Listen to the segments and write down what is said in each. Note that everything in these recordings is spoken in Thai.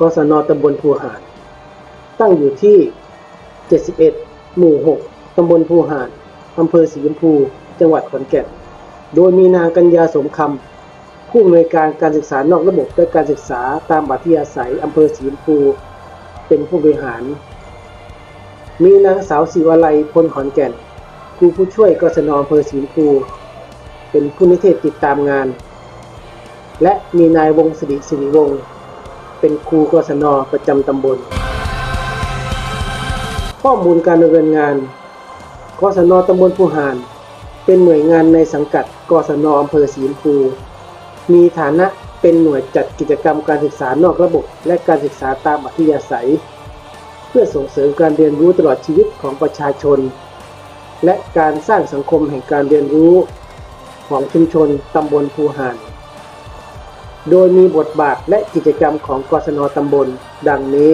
กศนตำบลภูหารตั้งอยู่ที่ 71 หมู่ 6 ตำบลภูหารอำเภอสีชมพู จังหวัดขอนแก่น โดยมีนางกัญญาสมคำ ผู้อำนวยการการศึกษานอกระบบและการศึกษาตามบัตรที่อาศัยอำเภอสีชมพู เป็นผู้บริหาร มีนางสาวศิวลัยพลขอนแก่น ครูผู้ช่วยกศนอำเภอสีชมพู เป็นผู้นิเทศติดตามงาน และมีนายวงศิริสิริวงศ์ เป็นครูกศนประจำตำบล ข้อมูลการดำเนินงานกศนตำบลภูหารเป็นหน่วยงานในสังกัดกศนอำเภอสีมพู มีฐานะเป็นหน่วยจัดกิจกรรมการศึกษานอกระบบ และการศึกษาตามอัธยาศัย เพื่อส่งเสริมการเรียนรู้ตลอดชีวิตของประชาชน และการสร้างสังคมแห่งการเรียนรู้ของชุมชนตำบลภูหาร โดยมีบทบาทและกิจกรรมของกศนตำบล ดังนี้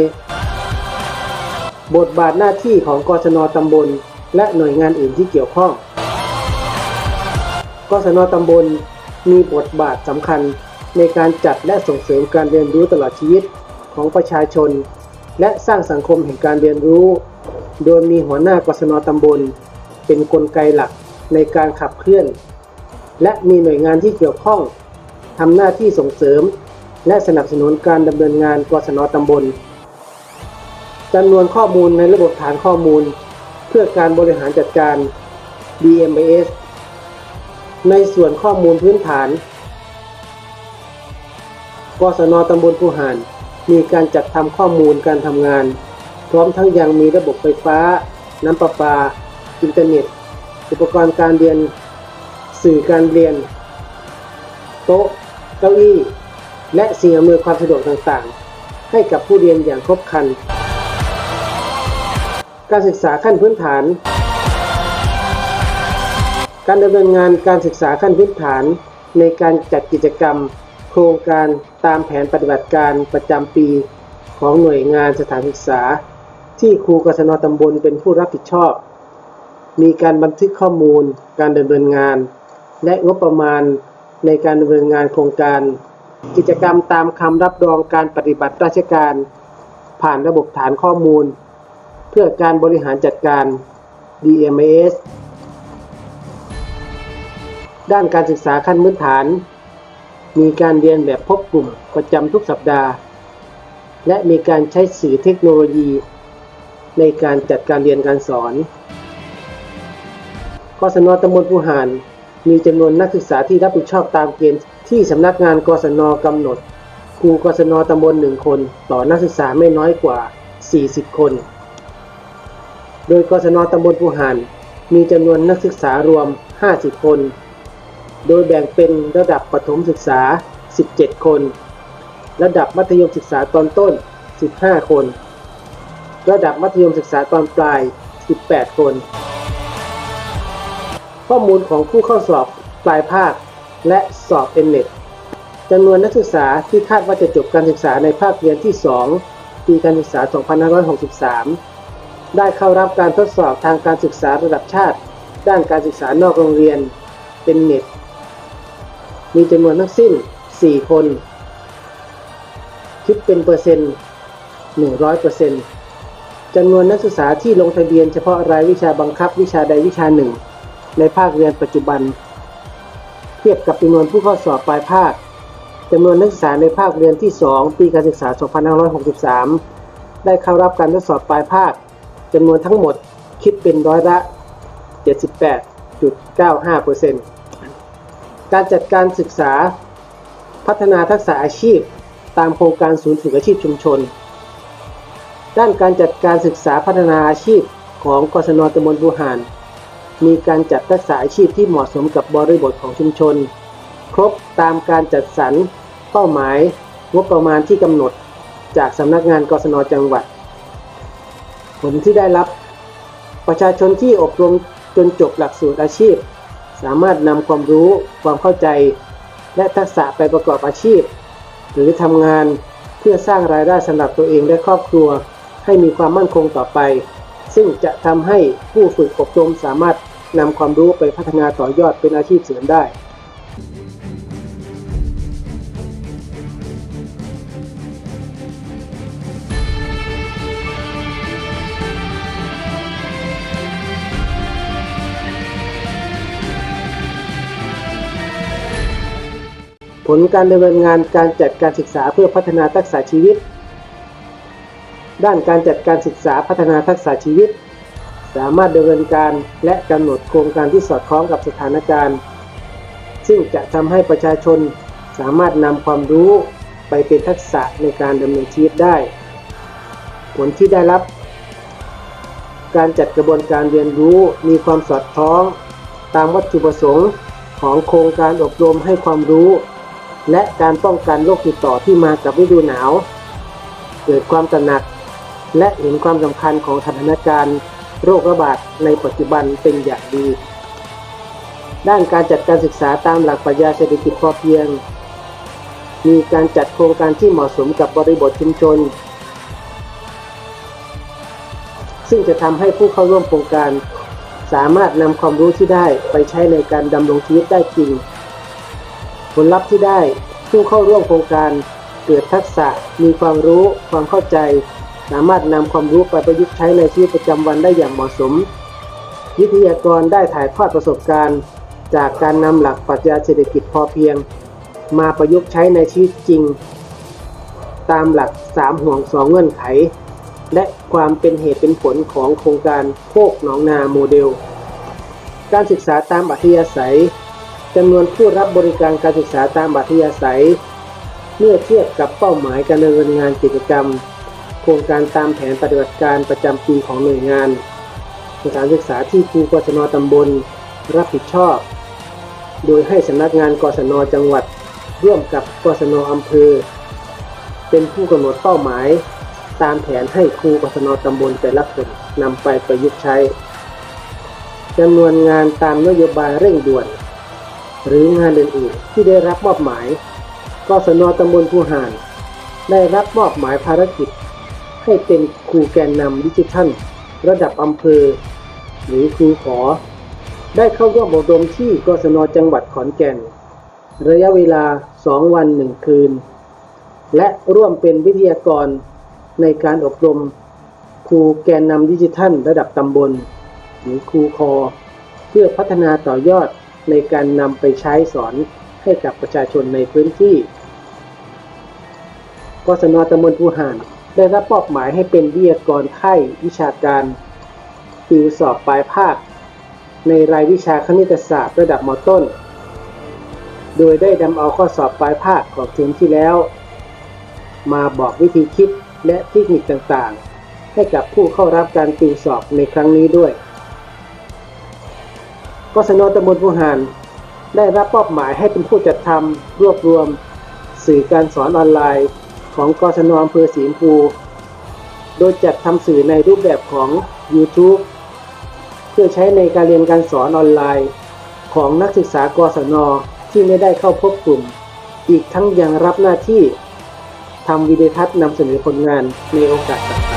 บทบาทหน้าที่ของกศนตำบล และหน่วยงานอื่นที่เกี่ยวข้อง กศนตำบลมีบทบาทสำคัญในการจัดและส่งเสริมการเรียนรู้ตลอดชีวิตของประชาชน และสร้างสังคมแห่งการเรียนรู้ โดยมีหัวหน้ากศนตำบล เป็นนกลไกหลักในการขับเคลื่อน และมีหน่วยงานที่เกี่ยวข้อง ทำหน้าที่ส่งเสริม และสนับสนุนการดำเนินงานกศนตำบลจำนวนข้อมูลในระบบฐานข้อมูล เพื่อการบริหารจัดการ DMS ในส่วนข้อมูลพื้นฐาน กศนตำบลภูหารมีการจัดทำข้อมูลการทำงาน พร้อมทั้งยังมีระบบไฟฟ้า น้ำประปา อินเทอร์เน็ต อุปกรณ์การเรียน สื่อการเรียน โต๊ะ ก้าอี้และสิ่งอำนวยความสะดวกต่างๆ ให้กับผู้เรียนอย่างครบครัน การศึกษาขั้นพื้นฐาน การดำเนินงานการศึกษาขั้นพื้นฐาน ในการจัดกิจกรรม โครงการตามแผนปฏิบัติการประจำปี ของหน่วยงานสถานศึกษา ที่ครูกศนตำบลเป็นผู้รับผิดชอบ มีการบันทึกข้อมูล การดำเนินงาน และงบประมาณ ในการดำเนินงานโครงการ กิจกรรมตามคำรับรองการปฏิบัติราชการ ผ่านระบบฐานข้อมูล เพื่อการบริหารจัดการ DMS ด้านการศึกษาขั้นพื้นฐาน มีการเรียนแบบพบกลุ่มประจำทุกสัปดาห์ และมีการใช้สื่อเทคโนโลยี ในการจัดการเรียนการสอนกศนตำบลภูหาร มีจำนวนนักศึกษาที่รับผิดชอบตามเกณฑ์ที่สำนักงานกศนกำหนด ครูกศนตำบลหนึ่งคน ต่อนักศึกษาไม่น้อยกว่า 40 คน โดยกศนตำบลภูหารมีจำนวนนักศึกษารวม 50 คน โดยแบ่งเป็นระดับประถมศึกษา 17 คน ระดับมัธยมศึกษาตอนต้น 15 คน ระดับมัธยมศึกษาตอนปลาย 18 คน ข้อมูลของผู้เข้าสอบปลายภาค และสอบเอ็นเน็ตจำนวนนักศึกษาที่คาดว่าจะจบการศึกษาในภาคเรียนที่ 2 ปีการศึกษา 2563 ได้เข้ารับการทดสอบทางการศึกษาระดับชาติ ด้านการศึกษานอกโรงเรียนเป็นเน็ต มีจำนวนทั้งสิ้น 4 คน คิดเป็นเปอร์เซ็นต์ 100เปอร์เซ็นต์จำนวนนักศึกษาที่ลงทะเบียนเฉพาะรายวิชาบังคับวิชาใดวิชาหนึ่ง ในภาคเรียนปัจจุบัน เทียบกับจำนวนผู้เข้าสอบปลายภาคจำนวนนักศึกษาในภาคเรียนที่ 2 ปีการศึกษา 2563 ได้เข้ารับการทดสอบปลายภาคจำนวนทั้งหมดคิดเป็นร้อยละ 78.95%การจัดการศึกษาพัฒนาทักษะอาชีพ ตามโครงการศูนย์ฝึกอาชีพชุมชน ด้านการจัดการศึกษาพัฒนาอาชีพของกศนตำบลบูหาร มีการจัดทักษะอาชีพที่เหมาะสมกับบริบทของชุมชน ครบตามการจัดสรรเป้าหมายงบประมาณที่กำหนดจากสำนักงานกศนจังหวัด ผลที่ได้รับ ประชาชนที่อบรมจนจบหลักสูตรอาชีพ สามารถนำความรู้ความเข้าใจ และทักษะไปประกอบอาชีพ หรือทำงานเพื่อสร้างรายได้สำหรับตัวเองและครอบครัว ให้มีความมั่นคงต่อไป ซึ่งจะทำให้ผู้ฝึกอบรมสามารถนำความรู้ไปพัฒนาต่อยอดเป็นอาชีพเสริมได้ ผลการดำเนินงานการจัดการศึกษาเพื่อพัฒนาทักษะชีวิต ด้านการจัดการศึกษาพัฒนาทักษะชีวิต สามารถดำเนินการและกำหนดโครงการที่สอดคล้องกับสถานการณ์ ซึ่งจะทำให้ประชาชนสามารถนำความรู้ไปเป็นทักษะในการดำเนินชีวิตได้ ผลที่ได้รับ การจัดกระบวนการเรียนรู้มีความสอดคล้อง ตามวัตถุประสงค์ของโครงการอบรมให้ความรู้ และการป้องกันโรคติดต่อที่มากับฤดูหนาว เกิดความตระหนัก และเห็นความสำคัญของสถานการณ์โรคระบาดในปัจจุบันเป็นอย่างดี ด้านการจัดการศึกษาตามหลักปรัชญาเศรษฐกิจพอเพียง มีการจัดโครงการที่เหมาะสมกับบริบทชุมชน ซึ่งจะทำให้ผู้เข้าร่วมโครงการ สามารถนำความรู้ที่ได้ไปใช้ในการดำรงชีวิตได้จริง ผลลัพธ์ที่ได้ผู้เข้าร่วมโครงการเกิดทักษะมีความรู้ความเข้าใจ สามารถนำความรู้ไปประยุกต์ใช้ในชีวิตประจำวันได้อย่างเหมาะสม วิทยากรได้ถ่ายทอดประสบการณ์ จากการนำหลักปรัชญาเศรษฐกิจพอเพียง มาประยุกต์ใช้ในชีวิตจริง ตามหลัก 3 ห่วง 2 เงื่อนไข และความเป็นเหตุเป็นผลของโครงการโคกหนองนาโมเดล การศึกษาตามอัธยาศัยจำนวนผู้รับบริการการศึกษาตามอัธยาศัย เมื่อเทียบกับเป้าหมายการดำเนินงานกิจกรรม โครงการตามแผนปฏิบัติการประจำปีของหน่วยงาน สถานศึกษาที่ครูกศนตำบลรับผิดชอบ โดยให้สำนักงานกศนจังหวัด ร่วมกับกศนอำเภอ เป็นผู้กำหนดเป้าหมาย ตามแผนให้ครูกศนตำบลแต่ละคนนำไปประยุกต์ใช้จำนวนงานตามนโยบายเร่งด่วน หรืองานอื่นๆที่ได้รับมอบหมายกศนตำบลผู้ห่าน ได้รับมอบหมายภารกิจ ให้เป็นครูแกนนำดิจิทัล ระดับอำเภอ หรือครูขอ ได้เข้าร่วมอบรมที่กศนจังหวัดขอนแก่น ระยะเวลา 2 วัน 1 คืน และร่วมเป็นวิทยากรในการอบรมครูแกนนำดิจิทัล ระดับตำบล หรือครูคอ เพื่อพัฒนาต่อยอดในการนำไปใช้สอนให้กับประชาชนในพื้นที่กศนตำบลภูหาน ได้รับมอบหมายให้เป็นวิทยากรไข้วิชาการติวสอบปลายภาค ในรายวิชาคณิตศาสตร์ระดับมต้น โดยได้นำเอาข้อสอบปลายภาคของเทอมที่แล้ว มาบอกวิธีคิดและเทคนิคต่างๆ ให้กับผู้เข้ารับการติวสอบในครั้งนี้ด้วยกศนตำบลภูหานได้รับมอบหมายให้เป็นผู้จัดทำรวบรวม สื่อการสอนออนไลน์ ของกศนอำเภอสีชมพู โดยจัดทำสื่อในรูปแบบของ YouTube เพื่อใช้ในการเรียนการสอนออนไลน์ ของนักศึกษากศนที่ไม่ได้เข้าพบกลุ่ม อีกทั้งยังรับหน้าที่ทำวิดีทัศน์นำเสนอผลงานในโอกาสต่างๆ